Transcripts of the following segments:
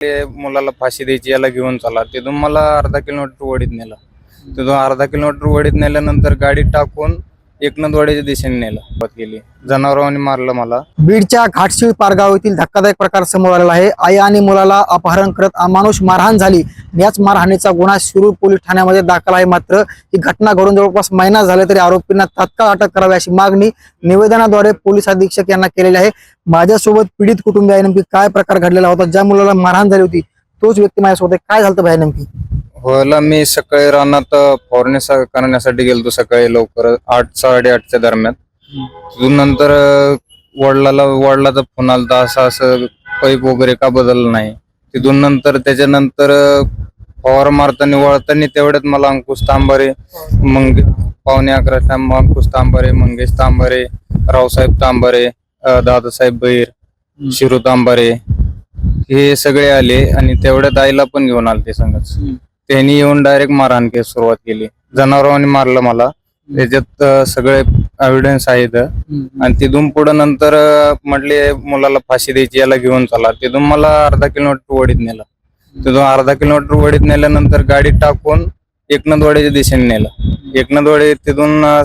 ते मुलाला फाशी द्यायची याला घेऊन चला. तिथून मला अर्धा किलोमीटर वडीत नेलं. तिथून अर्धा किलोमीटर वडीत नेल्यानंतर गाडी टाकून एकनाथवाड्याच्या दिशेने नेलं. सुरुवात केली. जनावरांनी मारलं मला. बीडच्या घाटशीळ पारगाव येथील धक्कादायक प्रकार समोर आलेला आहे. आई आणि मुलाला अपहरण करत अमानुष मारहाण झाली. याच मारहाणीचा गुन्हा शिरूर पोलीस ठाण्यामध्ये दाखल आहे. मात्र ही घटना घडून जवळपास महिना झाला तरी आरोपींना तात्काळ अटक करावी अशी मागणी निवेदनाद्वारे पोलीस अधीक्षक यांना केलेली आहे. माझ्यासोबत पीडित कुटुंबीय आहे. नेमकी काय प्रकार घडलेला होता? ज्या मुलाला मारहाण झाली होती तोच व्यक्ती माझ्यासोबत काय झालं भाई नेमकी? व्हायला मी सकाळी रानात फवारणी सा- करण्यासाठी गेलतो सकाळी लवकर आठ साडेआठच्या दरम्यान. तिथून नंतर अं, वडिलाला वडिलाचा फोन आलता असं असं पाईप वगैरे का बदललं नाही. तिथून नंतर त्याच्यानंतर अं, फवार मारताना वळताना तेवढ्यात मला अंकुश तांबारे मंग पावणे अकरा टाइम अंकुश तांबारे मंगेश तांबारे रावसाहेब तांबारे अं, दादासाहेब बैर शिरू तांबारे हे सगळे आले आणि तेवढ्यात आईला पण घेऊन आले ते संगच त्यांनी येऊन डायरेक्ट मारहाण केस सुरुवात केली. जनावरांनी मारलं मला. त्याच्यात अं, सगळे एव्हिडन्स आहेत. आणि तिथून पुढे नंतर अं, म्हटले मुलाला फाशी द्यायची याला घेऊन चला. तिथून मला अर्धा किलोमीटर वडीत नेलं. तिथून अर्धा किलोमीटर वडीत नेल्यानंतर गाडी टाकून एकनाथवाड्याच्या दिशेने नेलं. एकनाथवाडी तिथून अं,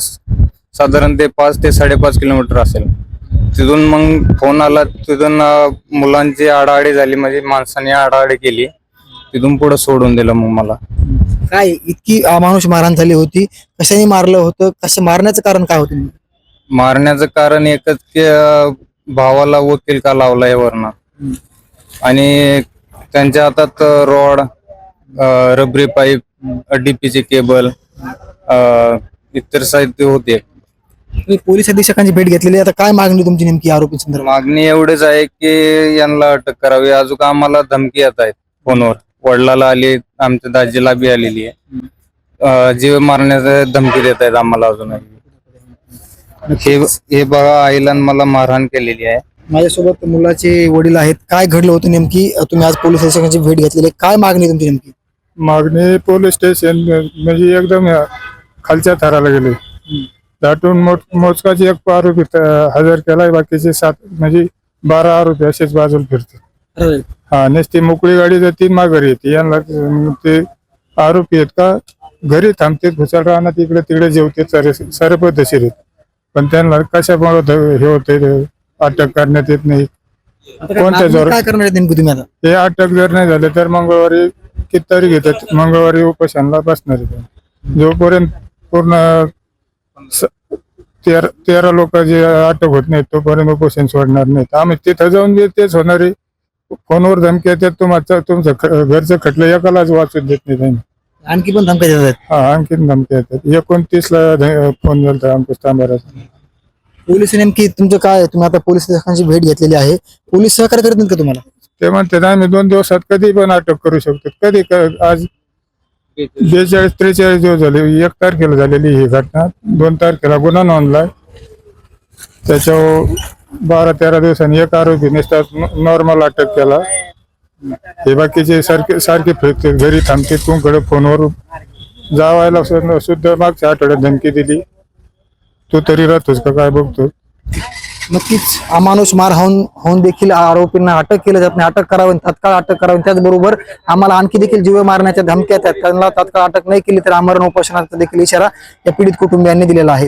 साधारण ते पाच ते साडेपाच किलोमीटर असेल. तिथून मग फोन आला तिथून अं, मुलांची आडाआडी झाली. म्हणजे माणसाने आडाआडी केली. तिथून पुढे सोडून दिलं मग मला. काय इतकी अमानुष मारहाण झाली होती. कशाने मारलं होतं? कसं मारण्याचं कारण काय होतं? मारण्याचं कारण एकच की अं, भावाला वकील का लावला वरनं. आणि त्यांच्या हातात रॉड रबरी पाईप डीपीचे केबल इतर साहित्य होते. तुम्ही पोलीस अधीक्षकांची भेट घेतलेली. आहे. आता काय मागणी तुमची नेमकी आरोपी संदर्भात? मागणी एवढीच आहे की यांना अटक करावी. अजून आम्हाला धमकी येत आहेत फोनवर. वडिलाला आली आमच्या दाजीला बी आलेली आहे. अं, जीव मारण्याचं धमकी देत आहेत आम्हाला अजूनही. हे हे बघा आईला आणि मला मारहाण केलेली आहे. माझ्यासोबत मुलाचे वडील आहेत. काय घडलं होतं नेमकी? तुम्ही आज पोलीस अधीक्षकांची भेट घेतलेली आहे. काय मागणी तुमची नेमकी? मागणी पोलीस स्टेशन म्हणजे एकदम खालच्या थराला गेले. दाटून मोजकाचे एक आरोपी त- हजर केलाय बाकीचे सात म्हणजे बारा आरोपी असेच बाजूला फिरतात. हा नुसती मोकळी गाडी जाते माघारी येते यांना ते आरोपी आहेत का घरी थांबते घुसाळ राहणार इकडे तिकडे जेवते सारे सारे पद्धतशीर आहेत. पण त्यांना कशामुळे हे होते अटक करण्यात येत नाही. आता काय कोणत्या मागणी जोरात? काय करणार आहे नेमकी तुम्ही आता? हे अटक जर नाही झाले तर मंगळवारी किती तारीख येतात मंगळवारी उपोषणाला बसणार आहे जोपर्यंत पूर्ण स- तेरा तेरा लोक जे अटक होत नाहीत तोपर्यंत उपोषण सोडणार नाहीत. आम्ही तिथं जाऊन जे तेच होणार आहे. फोनवर धमकी येतात तुम्हाला तुमचं ख- घरचं खटलं एकालाच वाचून देत नाही त्यांनी. आणखी पण धमक्या देत आहेत हा आणखीन धमकी येतात. एकोणतीस ला फोन झाला अंकुश तांबाराचा पोलीस नेमकी तुमचं काय तुम्ही आता पोलीस अधीक्षकांची भेट घेतलेली आहे. पोलीस सहकार्य करत नाहीत का तुम्हाला? ते म्हणतात आम्ही दोन दिवसात कधी पण अटक करू शकतो. कधी क- आज बेचाळीस त्रेचाळीस दिवस झाले. एक तारखेला झालेली ही घटना. दोन तारखेला गुन्हा नोंदलाय. त्याच्यावर बारा तेरा दिवसांनी एक आरोपी नुसता नॉर्मल अटक केला. हे बाकीचे सारखे सारखे फिरते घरी थांबते तुमकडे फोनवर जावायला सुद्धा मागच्या आठवड्यात धमकी दिली. तू तरी राहतोस का? काय बघतो नक्कीच अमानुष मार होऊन होऊन देखील आरोपींना अटक केलं जात नाही. अटक करावी तात्काळ अटक करावी. त्याचबरोबर आम्हाला आणखी देखील जीव मारण्याच्या धमक्या आहेत त्यांना तत्काळ अटक नाही केली तर आमरण उपोषणाचा देखील इशारा या पीडित कुटुंबियांनी दिलेला आहे.